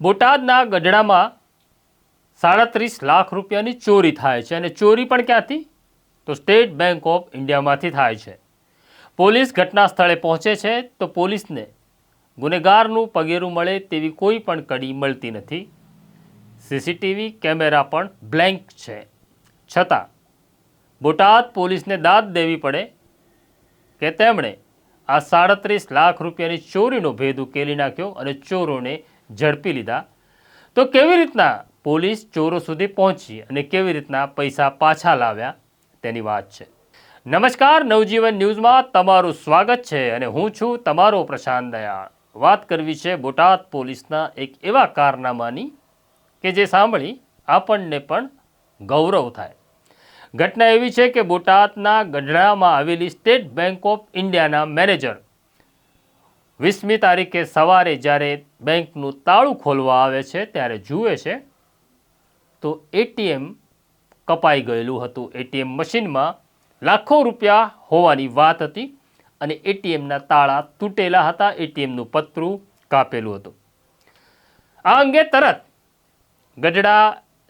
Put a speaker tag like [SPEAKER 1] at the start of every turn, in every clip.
[SPEAKER 1] બોટાદના ગઢડામાં સાડત્રીસ લાખ રૂપિયાની ચોરી થાય છે અને ચોરી પણ ક્યાંથી? તો સ્ટેટ બેંક ઓફ ઇન્ડિયામાંથી થાય છે. પોલીસ ઘટના સ્થળે પહોંચે છે તો પોલીસને ગુનેગારનું પગેરું મળે તેવી કોઈ પણ કડી મળતી નથી. સીસીટીવી કેમેરા પણ બ્લેન્ક છે. છતાં બોટાદ પોલીસને દાદ દેવી પડે કે તેમણે આ સાડત્રીસ લાખ રૂપિયાની ચોરીનો ભેદ ઉકેલી નાખ્યો અને ચોરોને ઝડપી લીધા. તો કેવી રીતના પોલીસ ચોરો સુધી પહોંચી અને કેવી રીતના પૈસા પાછા લાવ્યા? તેની વાત છે. નમસ્કાર, નવજીવન ન્યૂઝમાં તમારું સ્વાગત છે અને હું છું તમારો પ્રશાંત દયાળ. વાત કરવી છે બોટાદ પોલીસના એક એવા કારનામાની કે જે સાંભળી આપણને પણ ગૌરવ થાય. ઘટના એવી છે કે બોટાદના ગઢડામાં આવેલી સ્ટેટ બેંક ઓફ ઇન્ડિયાના મેનેજર વીસમી તારીખે સવારે જ્યારે બેંકનું તાળું ખોલવા આવે છે, ત્યારે જુએ છે, તો એટીએમ કપાઈ ગયેલું હતું. એટીએમ મશીનમાં લાખો રૂપિયા હોવાની વાત હતી અને એટીએમના તાળા તૂટેલા હતા. એટીએમનું પતરું કાપેલું હતું. આ અંગે તરત ગઢડા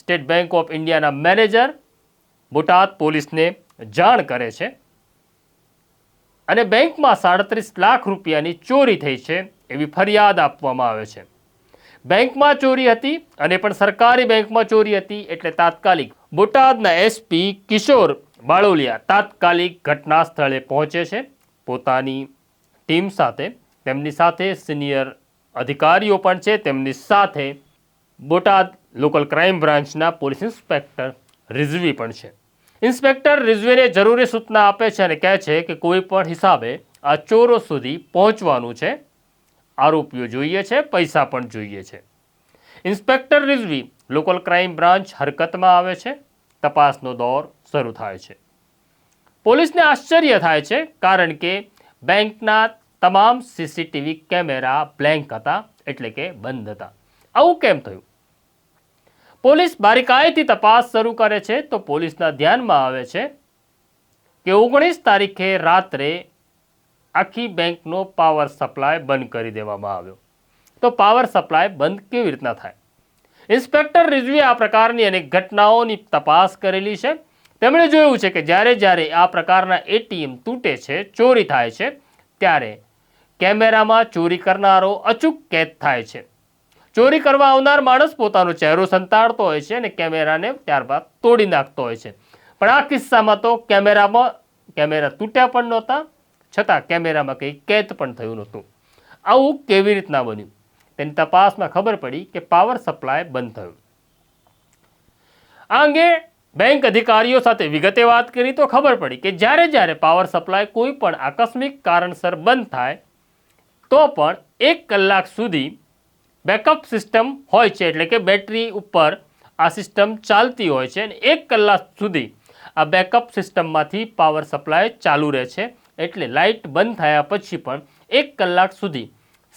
[SPEAKER 1] સ્ટેટ બેંક ઓફ ઇન્ડિયાના મેનેજર બોટાદ પોલીસને જાણ કરે છે અને બેંકમાં સાડત્રીસ લાખ રૂપિયાની ચોરી થઈ છે. એવી ફરિયાદ આપવામાં આવે છે. બેંકમાં ચોરી હતી અને પણ સરકારી બેંકમાં ચોરી હતી એટલે તાત્કાલિક બોટાદના એસપી કિશોર બાળોલિયા તાત્કાલિક ઘટના સ્થળે પહોંચે છે. પોતાની ટીમ સાથે તેમની સાથે સિનિયર અધિકારીઓ પણ છે. તેમની સાથે બોટાદ લોકલ ક્રાઇમ બ્રાન્ચના પોલીસ ઇન્સ્પેક્ટર રિઝવી પણ છે. ઇન્સ્પેક્ટર રિઝવીને જરૂરી સૂચના આપે છે અને કહે છે કે કોઈ પણ હિસાબે આ ચોરો સુધી પહોંચવાનું છે. આરોપીઓ જોઈએ છે, પૈસા પણ જોઈએ છે. Inspector Rizvi local crime branch હરકતમાં આવે છે. તપાસનો દોર શરૂ થાય છે. પોલીસને આશ્ચર્ય થાય છે કારણ કે બેંકના તમામ સીસીટીવી કેમેરા બ્લેન્ક હતા, એટલે કે બંધ હતા. આવું કેમ થયું? પોલીસ બારીકાઈથી તપાસ શરૂ કરે છે તો પોલીસના ધ્યાનમાં આવે છે કે ઓગણીસ તારીખે રાત્રે આખી બેંકનો પાવર સપ્લાય બંધ કરી દેવામાં આવ્યો. તો પાવર સપ્લાય બંધ કેવી રીતના થાય? ઇન્સ્પેક્ટર રિઝવીએ આ પ્રકારની અનેક ઘટનાઓની તપાસ કરેલી છે. તેમણે જોયું છે કે જ્યારે જ્યારે આ પ્રકારના એટીએમ તૂટે છે, ચોરી થાય છે, ત્યારે કેમેરામાં ચોરી કરનારો અચૂક કેદ થાય છે. ચોરી કરવા આવનાર માણસ પોતાનો ચહેરો સંતાડતો હોય છે અને કેમેરાને ત્યારબાદ તોડી નાખતો હોય છે. પણ આ કિસ્સામાં તો કેમેરામાં, કેમેરા તૂટ્યા પણ નહોતા છતાં કેમેરામાં કંઈ કેદ પણ થયું નહોતું. આવું કેવી રીતના બન્યું? તેની તપાસમાં ખબર પડી કે પાવર સપ્લાય બંધ થયો. આ અંગે બેંક અધિકારીઓ સાથે વિગતે વાત કરી તો ખબર પડી કે જ્યારે જ્યારે પાવર સપ્લાય કોઈ પણ આકસ્મિક કારણસર બંધ થાય, તો પણ એક કલાક સુધી બેકઅપ સિસ્ટમ હોય છે, એટલે કે બેટરી ઉપર આ સિસ્ટમ ચાલતી હોય છે અને એક કલાક સુધી આ બેકઅપ સિસ્ટમમાંથી પાવર સપ્લાય ચાલુ રહે છે. એટલે લાઇટ બંધ થયા પછી પણ એક કલાક સુધી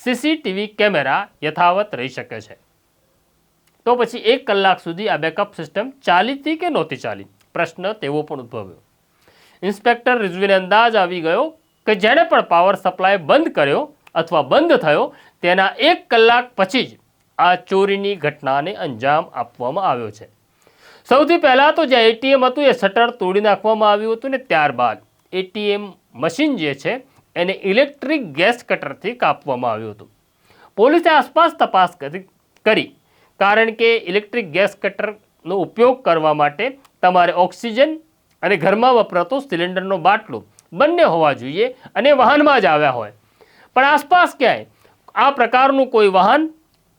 [SPEAKER 1] સીસીટીવી કેમેરા યથાવત રહી શકે છે. તો પછી એક કલાક સુધી આ બેકઅપ સિસ્ટમ ચાલી હતી કે નહોતી ચાલી? પ્રશ્ન તેવો પણ ઉદ્ભવ્યો. ઇન્સ્પેક્ટર રિઝવીને અંદાજ આવી ગયો કે જેણે પણ પાવર સપ્લાય બંધ કર્યો અથવા બંધ થયો તેના એક કલાક પછી જ આ ચોરીની ઘટનાને અંજામ આપવામાં આવ્યો છે. સૌથી પહેલાં તો જે એટીએમ હતું એ શટર તોડી નાખવામાં આવ્યું હતું ને ત્યારબાદ એટીએમ મશીન જે છે, એને ઇલેક્ટ્રિક ગેસ કટરથી કાપવામાં આવ્યું હતું. પોલીસે આસપાસ તપાસ કરી કરી, કારણ કે ઇલેક્ટ્રિક ગેસ કટરનો ઉપયોગ કરવા માટે તમારે ઓક્સિજન અને ઘરમાં વપરાતો સિલિન્ડરનો બાટલો બંને હોવા જોઈએ અને વાહનમાં જ આવ્યા હોય. પણ આસપાસ ક્યાંય? આ પ્રકારનું કોઈ વાહન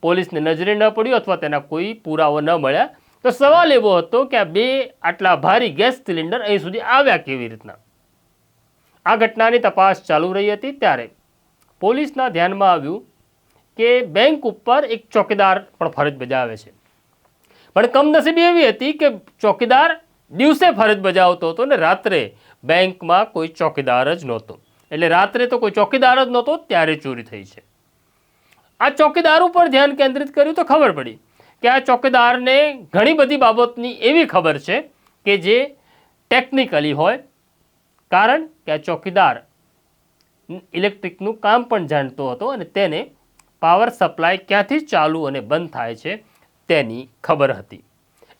[SPEAKER 1] પોલીસને નજરે ન પડ્યું અથવા તેના કોઈ પુરાવો ન મળ્યા. તો સવાલ એવો હતો કે આ બે આટલા ભારી ગેસ સિલિન્ડર અહીં સુધી આવ્યા કેવી રીતના? આ ઘટનાની તપાસ ચાલુ રહી હતી ત્યારે પોલીસના ધ્યાનમાં આવ્યું કે બેંક ઉપર એક ચોકીદાર પણ ફરજ બજાવે છે. પણ કમનસીબી એવી હતી કે ચોકીદાર દિવસે ફરજ બજાવતો હતો ને રાત્રે બેંકમાં કોઈ ચોકીદાર જ નહોતો. એટલે રાત્રે તો કોઈ ચોકીદાર જ નહોતો, ત્યારે ચોરી થઈ છે. આ ચોકીદાર ઉપર ધ્યાન કેન્દ્રિત કર્યું તો ખબર પડી કે આ ચોકીદારને ઘણી બધી બાબતની એવી ખબર છે કે જે ટેકનિકલી હોય કારણ કે આ ચોકીદાર ઇલેક્ટ્રિકનું કામ પણ જાણતો હતો અને તેને પાવર સપ્લાય ક્યાંથી ચાલુ અને બંધ થાય છે તેની ખબર હતી.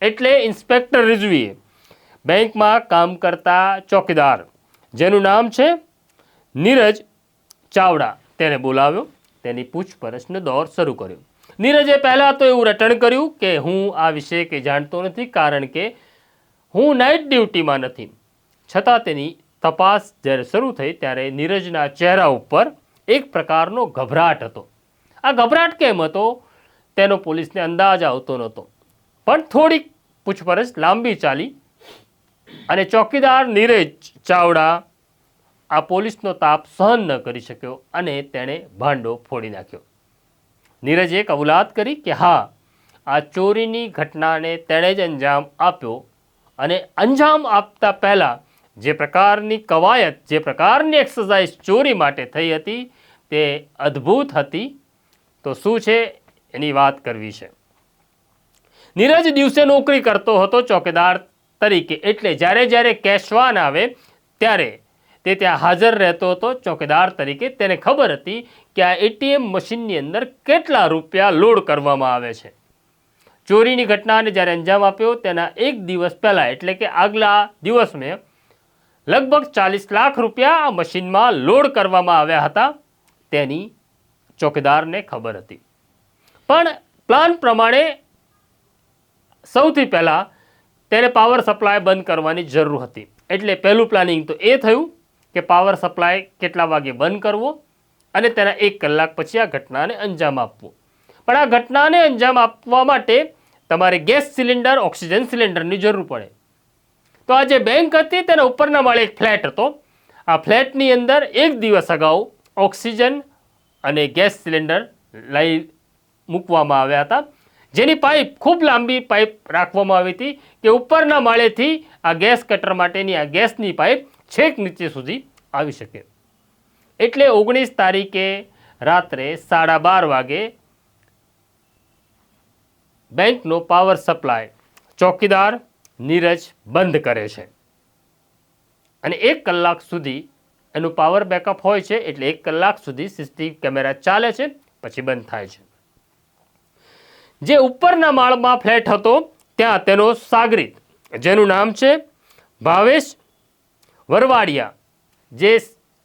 [SPEAKER 1] એટલે ઇન્સ્પેક્ટર રિઝવીએ બેંકમાં કામ કરતા ચોકીદાર, જેનું નામ છે નીરજ ચાવડા, તેને બોલાવ્યો. તેની પૂછપરછનો દોર શરૂ કર્યો. નીરજે પહેલાં તો એવું રટણ કર્યું કે હું આ વિશે કંઈ જાણતો નથી, કારણ કે હું નાઇટ ડ્યુટીમાં નથી. છતાં તેની તપાસ જ્યારે શરૂ થઈ ત્યારે નીરજના ચહેરા ઉપર એક પ્રકારનો ગભરાટ હતો. આ ગભરાટ કેમ હતો? તેનો પોલીસને અંદાજ આવતો નહોતો. પણ થોડીક પૂછપરછ લાંબી ચાલી અને ચોકીદાર નીરજ ચાવડા આ પોલીસનો તાપ સહન ન કરી શક્યો અને તેણે ભાંડો ફોડી નાખ્યો. નીરજે કબૂલાત કરી કે હા, આ ચોરીની ઘટનાને તેણે જ અંજામ આપ્યો અને અંજામ આપતા પહેલાં જે પ્રકારની કવાયત, જે પ્રકારની એક્સરસાઇઝ ચોરી માટે થઈ હતી, તે અદ્ભુત હતી. તો શું છે? એની વાત કરવી છે. નીરજ દિવસે નોકરી કરતો હતો ચોકીદાર તરીકે. એટલે જ્યારે જ્યારે કેશવાન આવે, ત્યારે તે ત્યાં હાજર રહેતો હતો ચોકીદાર તરીકે. તેને ખબર હતી કે આ એટીએમ મશીનની અંદર કેટલા રૂપિયા લોડ કરવામાં આવે છે. ચોરીની ઘટનાને જ્યારે અંજામ આપ્યો, તેના એક દિવસ પહેલાં, એટલે કે આગલા દિવસમાં લગભગ ચાલીસ લાખ રૂપિયા આ મશીનમાં લોડ કરવામાં આવ્યા હતા. તેની ચોકીદારને ખબર હતી. પણ પ્લાન પ્રમાણે સૌથી પહેલાં તેને પાવર સપ્લાય બંધ કરવાની જરૂર હતી. એટલે પહેલું પ્લાનિંગ તો એ થયું કે પાવર સપ્લાય કેટલા વાગે બંધ કરવો અને તેના એક કલાક પછી આ ઘટનાને અંજામ આપવો. પણ આ ઘટનાને અંજામ આપવા માટે તમારે ગેસ સિલિન્ડર, ઓક્સિજન સિલિન્ડરની જરૂર પડે. તો આ જે બેંક હતી તેના ઉપરના માળે એક ફ્લેટ હતો. આ ફ્લેટની અંદર એક દિવસ અગાઉ ઓક્સિજન અને ગેસ સિલિન્ડર લઈ મૂકવામાં આવ્યા હતા. જેની પાઇપ ખૂબ લાંબી પાઇપ રાખવામાં આવી હતી કે ઉપરના માળેથી આ ગેસ કટર માટેની આ ગેસની પાઇપ છેક નીચે સુધી આવી શકે. એટલે ઓગણીસ તારીખે રાત્રે સાડા બાર વાગે બેંકનો પાવર સપ્લાય ચોકીદાર નીરજ બંધ કરે છે. અને એક કલાક સુધી એનું પાવર બેકઅપ હોય છે, એટલે એક કલાક સુધી સીસીટીવી કેમેરા ચાલે છે, પછી બંધ થાય છે. જે ઉપરના માળમાં ફ્લેટ હતો, ત્યાં તેનો સાગરીત, જેનું નામ છે ભાવેશ વરવાડિયા. જે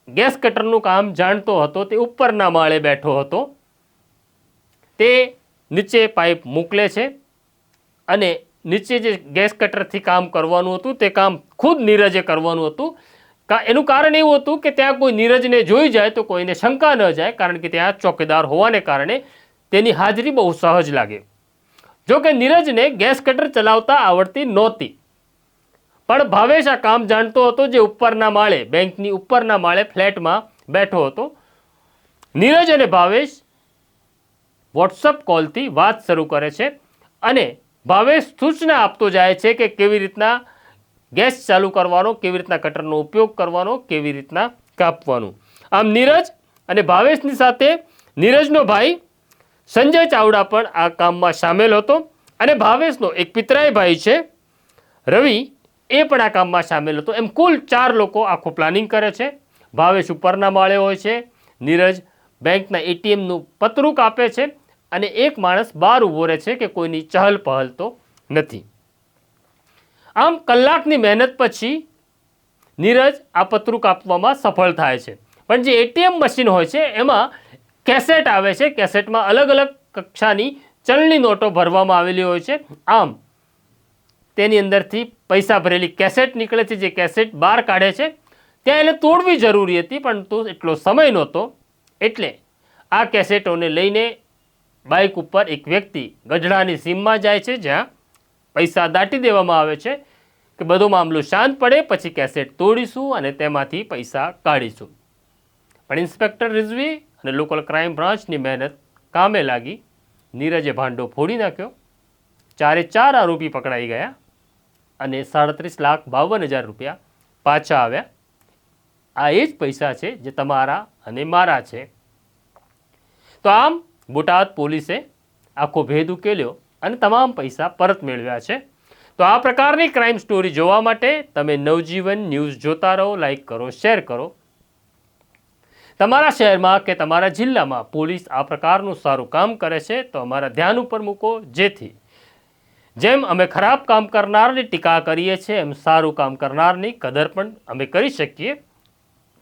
[SPEAKER 1] ગેસ કટરનું કામ જાણતો હતો, તે ઉપરના માળે બેઠો હતો. તે નીચે પાઇપ મોકલે છે અને નીચે જે ગેસ કટરથી કામ કરવાનું હતું, તે કામ ખુદ નીરજે કરવાનું હતું. કા, એનું કારણ એવું હતું કે ત્યાં કોઈ નીરજને જોઈ જાય તો કોઈને શંકા ન જાય, કારણ કે ત્યાં ચોકીદાર હોવાને કારણે તેની હાજરી બહુ સહજ લાગે. જો કે નીરજને ગેસ કટર ચલાવતા આવડતી નહોતી. પણ ભાવેશ આ કામ જાણતો હતો જે ઉપરના માળે, બેંકની ઉપરના માળે ફ્લેટમાં બેઠો હતો. નીરજ અને ભાવેશ વોટ્સઅપ કોલથી વાત શરૂ કરે છે અને ભાવેશ સૂચના આપતો જાય છે કે કેવી રીતના ગેસ ચાલુ કરવાનો, કેવી રીતના કટરનો ઉપયોગ કરવાનો, કેવી રીતના કાપવાનું. આમ નીરજ અને ભાવેશની સાથે નીરજનો ભાઈ સંજય ચાવડા પણ આ કામમાં સામેલ હતો અને ભાવેશનો એક પિતરાઈ ભાઈ છે, રવિ, એ પણ આ કામમાં સામેલ હતો. એમ કુલ ચાર લોકો આખું પ્લાનિંગ કરે છે. ભાવેશ ઉપરના માળે હોય છે. નીરજ બેંકના એટીએમનું પતરું કાપે છે. અને એક માણસ બહાર ઊભો રહે છે કે કોઈની ચહલ પહલ તો નથી. આમ કલાકની મહેનત પછી નીરજ આ પત્રું કાપવામાં સફળ થાય છે. પણ જે એટીએમ મશીન હોય છે, એમાં કેસેટ આવે છે. કેસેટમાં અલગ અલગ કક્ષાની ચલણી નોટો ભરવામાં આવેલી હોય છે. આમ તેની અંદરથી પૈસા ભરેલી કેસેટ નીકળે છે. જે કેસેટ બહાર કાઢે છે, ત્યાં એને તોડવી જરૂરી હતી પરંતુ એટલો સમય નહોતો. એટલે આ કેસેટોને લઈને બાઇક ઉપર એક વ્યક્તિ ગઢડાની સીમમાં જાય છે, જ્યાં પૈસા દાટી દેવામાં આવે છે કે બધો મામલો શાંત પડે, પછી કેસેટ તોડીશું અને તેમાંથી પૈસા કાઢીશું. પણ ઇન્સ્પેક્ટર રિઝવી અને લોકલ ક્રાઇમ બ્રાન્ચની મહેનત કામે લાગી. નીરજે ભાંડો ફોડી નાખ્યો. ચારે ચાર આરોપી પકડાઈ ગયા અને સાડત્રીસ લાખ બાવન હજાર રૂપિયા પાછા આવ્યા. આ એ જ પૈસા છે જે તમારા અને મારા છે. તો આમ બોટાદ પોલીસે આખો ભેદ ઉકેલ્યો અને તમામ પૈસા પરત મેળવ્યા છે. તો આ પ્રકારની ક્રાઇમ સ્ટોરી જોવા માટે તમે નવજીવન ન્યૂઝ જોતા રહો લાઈક કરો શેર કરો. તમારા શહેરમાં કે તમારા જિલ્લામાં પોલીસ આ પ્રકારનું સારું કામ કરે છે તો અમારા ધ્યાન ઉપર મૂકો. જેથી જેમ અમે ખરાબ કામ કરનારની ટીકા કરીએ છીએ, એમ સારું કામ કરનારની કદર પણ અમે કરી શકીએ.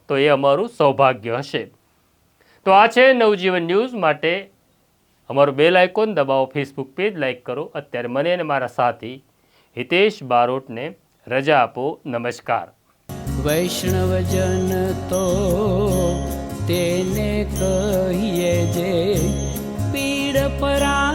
[SPEAKER 1] તો એ અમારું સૌભાગ્ય હશે. તો આ છે નવજીવન ન્યૂઝ માટે અમારું બેલ આઇકોન દબાવો ફેસબુક પેજ લાઇક કરો. અત્યારે મને અને મારા સાથી હિતેશ બારોટને રજા આપો. નમસ્કાર.
[SPEAKER 2] વૈષ્ણવજન તો તેને કહીએ જે પીડ પરા